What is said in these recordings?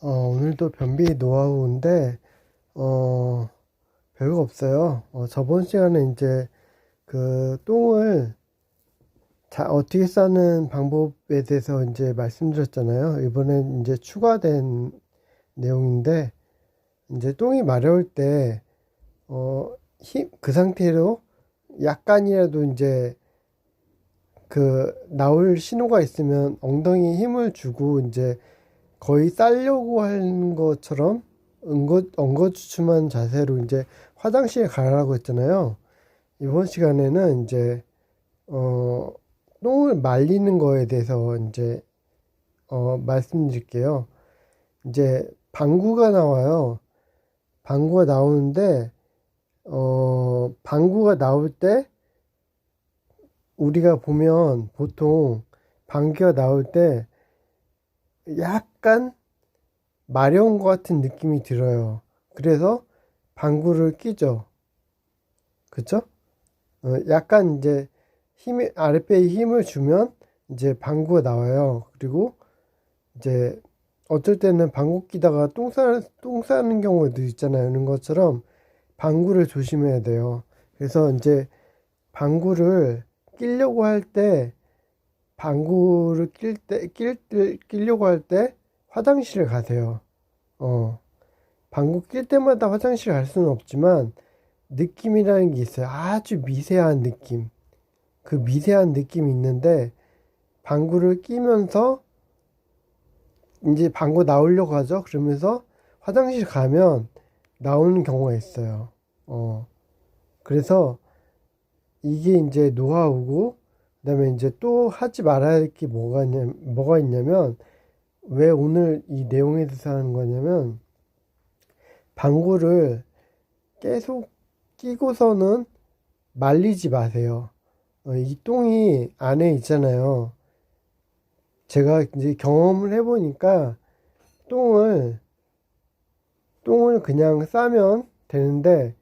어, 오늘도 변비 노하우인데, 어, 별거 없어요. 어, 저번 시간에 이제 그 똥을 자, 어떻게 싸는 방법에 대해서 이제 말씀드렸잖아요. 이번엔 이제 추가된 내용인데, 이제 똥이 마려울 때, 어, 힘, 그 상태로 약간이라도 이제 그 나올 신호가 있으면 엉덩이에 힘을 주고 이제 거의 싸려고 하는 것처럼 엉거, 엉거주춤한 자세로 이제 화장실에 가라고 했잖아요. 이번 시간에는 이제, 어, 똥을 말리는 거에 대해서 이제, 어, 말씀드릴게요. 이제 방구가 나와요. 방구가 나오는데, 어, 방구가 나올 때, 우리가 보면 보통 방귀가 나올 때 약간 마려운 것 같은 느낌이 들어요. 그래서 방구를 끼죠. 그쵸? 어, 약간 이제 힘이, 아랫배에 힘을 주면 이제 방구가 나와요. 그리고 이제 어쩔 때는 방구 끼다가 똥 싸, 똥 싸는 경우도 있잖아요. 이런 것처럼 방구를 조심해야 돼요. 그래서 이제 방구를 끼려고 할 때, 방구를 낄 때, 낄, 때- 끼려고 할 때 화장실을 가세요. 어. 방구 낄 때마다 화장실 갈 수는 없지만, 느낌이라는 게 있어요. 아주 미세한 느낌. 그 미세한 느낌이 있는데, 방구를 끼면서, 이제 방구 나오려고 하죠. 그러면서 화장실 가면 나오는 경우가 있어요. 어. 그래서, 이게 이제 노하우고, 그다음에 이제 또 하지 말아야 할 게 뭐가 있냐, 뭐가 있냐면, 왜 오늘 이 내용에 대해서 하는 거냐면, 방구를 계속 끼고서는 말리지 마세요. 어, 이 똥이 안에 있잖아요. 제가 이제 경험을 해보니까, 똥을, 똥을 그냥 싸면 되는데,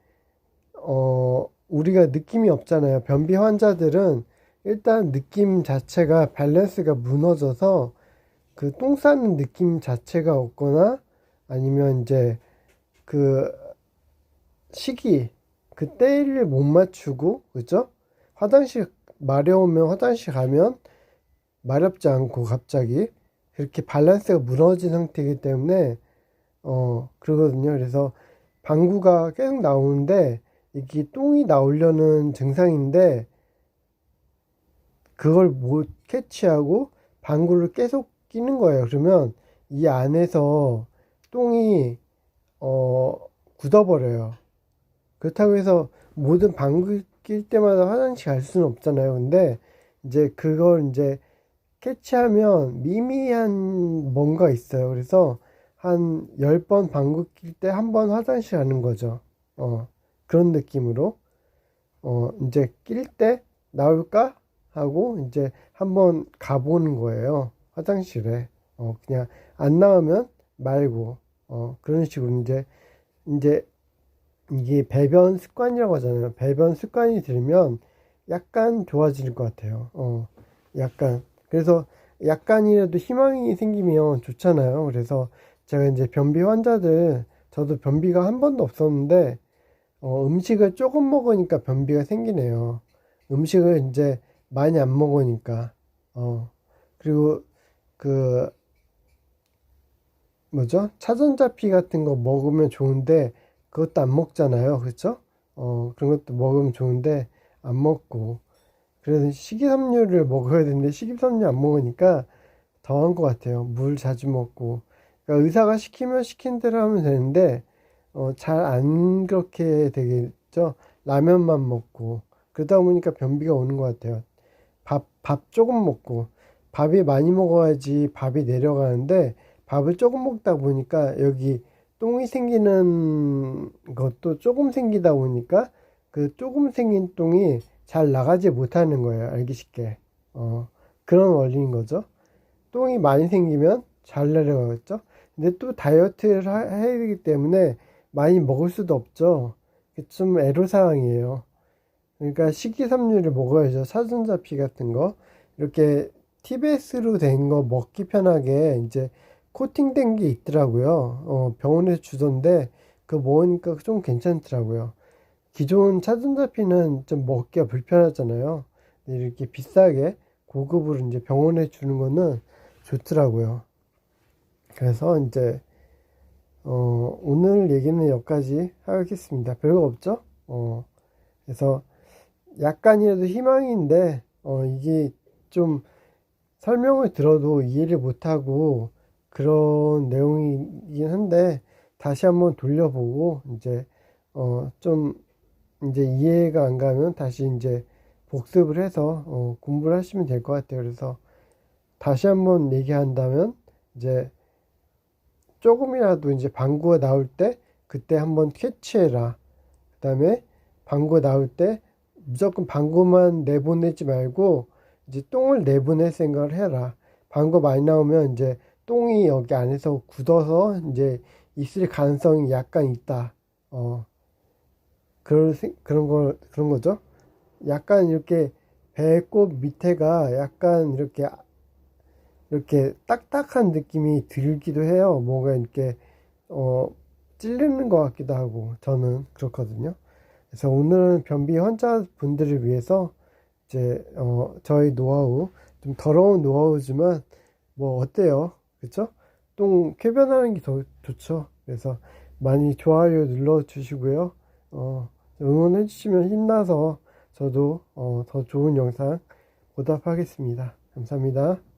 어, 우리가 느낌이 없잖아요. 변비 환자들은 일단 느낌 자체가 밸런스가 무너져서 그 똥 싸는 느낌 자체가 없거나 아니면 이제 그 시기 그 때를 못 맞추고 그죠? 화장실 마려우면 화장실 가면 마렵지 않고 갑자기 그렇게 밸런스가 무너진 상태이기 때문에 어 그러거든요. 그래서 방구가 계속 나오는데 이게 똥이 나오려는 증상인데 그걸 못 캐치하고 방구를 계속 끼는 거예요. 그러면 이 안에서 똥이 어 굳어버려요. 그렇다고 해서 모든 방구 낄 때마다 화장실 갈 수는 없잖아요. 근데 이제 그걸 이제 캐치하면 미미한 뭔가 있어요. 그래서 한 10번 방구 낄때 한 번 화장실 가는 거죠. 어. 그런 느낌으로 어 이제 낄 때 나올까 하고 이제 한번 가보는 거예요 화장실에. 어 그냥 안 나오면 말고 어 그런 식으로 이제 이제 이게 배변 습관이라고 하잖아요. 배변 습관이 들면 약간 좋아질 것 같아요. 어 약간. 그래서 약간이라도 희망이 생기면 좋잖아요. 그래서 제가 이제 변비 환자들 저도 변비가 한 번도 없었는데 어, 음식을 조금 먹으니까 변비가 생기네요. 음식을 이제 많이 안 먹으니까. 어, 그리고 그, 뭐죠? 차전자피 같은 거 먹으면 좋은데, 그것도 안 먹잖아요. 그렇죠? 어, 그런 것도 먹으면 좋은데, 안 먹고. 그래서 식이섬유를 먹어야 되는데, 식이섬유 안 먹으니까 더한 것 같아요. 물 자주 먹고. 그러니까 의사가 시키면 시킨 대로 하면 되는데, 어, 잘 안 그렇게 되겠죠. 라면만 먹고. 그러다 보니까 변비가 오는 것 같아요. 밥, 밥 조금 먹고. 밥이 많이 먹어야지 밥이 내려가는데, 밥을 조금 먹다 보니까 여기 똥이 생기는 것도 조금 생기다 보니까 그 조금 생긴 똥이 잘 나가지 못하는 거예요. 알기 쉽게. 어, 그런 원리인 거죠. 똥이 많이 생기면 잘 내려가겠죠. 근데 또 다이어트를 하- 해야 되기 때문에 많이 먹을 수도 없죠. 좀 애로사항이에요. 그러니까 식이섬유를 먹어야죠. 사전자피 같은 거. 이렇게 TBS로 된 거 먹기 편하게 이제 코팅된 게 있더라고요. 어, 병원에서 주던데 그거 먹으니까 좀 괜찮더라고요. 기존 차전자피는 좀 먹기가 불편하잖아요. 이렇게 비싸게 고급으로 이제 병원에 주는 거는 좋더라고요. 그래서 이제 어, 오늘 얘기는 여기까지 하겠습니다. 별거 없죠? 어, 그래서 약간이라도 희망인데 어, 이게 좀 설명을 들어도 이해를 못하고 그런 내용이긴 한데 다시 한번 돌려보고 이제 어, 좀 이제 이해가 안 가면 다시 이제 복습을 해서 어, 공부를 하시면 될 것 같아요. 그래서 다시 한번 얘기한다면 이제 조금이라도 이제 방구가 나올 때 그때 한번 캐치해라. 그 다음에 방구 나올 때 무조건 방구만 내보내지 말고 이제 똥을 내보낼 생각을 해라. 방구 많이 나오면 이제 똥이 여기 안에서 굳어서 이제 있을 가능성이 약간 있다. 어, 그런, 생- 그런 걸, 그런 거죠. 약간 이렇게 배꼽 밑에가 약간 이렇게, 이렇게 딱딱한 느낌이 들기도 해요. 뭔가 이렇게, 어, 찔리는 것 같기도 하고, 저는 그렇거든요. 그래서 오늘은 변비 환자분들을 위해서 이제, 어, 저희 노하우, 좀 더러운 노하우지만, 뭐, 어때요? 그쵸? 똥 쾌변하는 게 더 좋죠. 그래서 많이 좋아요 눌러주시고요. 어, 응원해 주시면 힘나서 저도 어, 더 좋은 영상 보답하겠습니다. 감사합니다.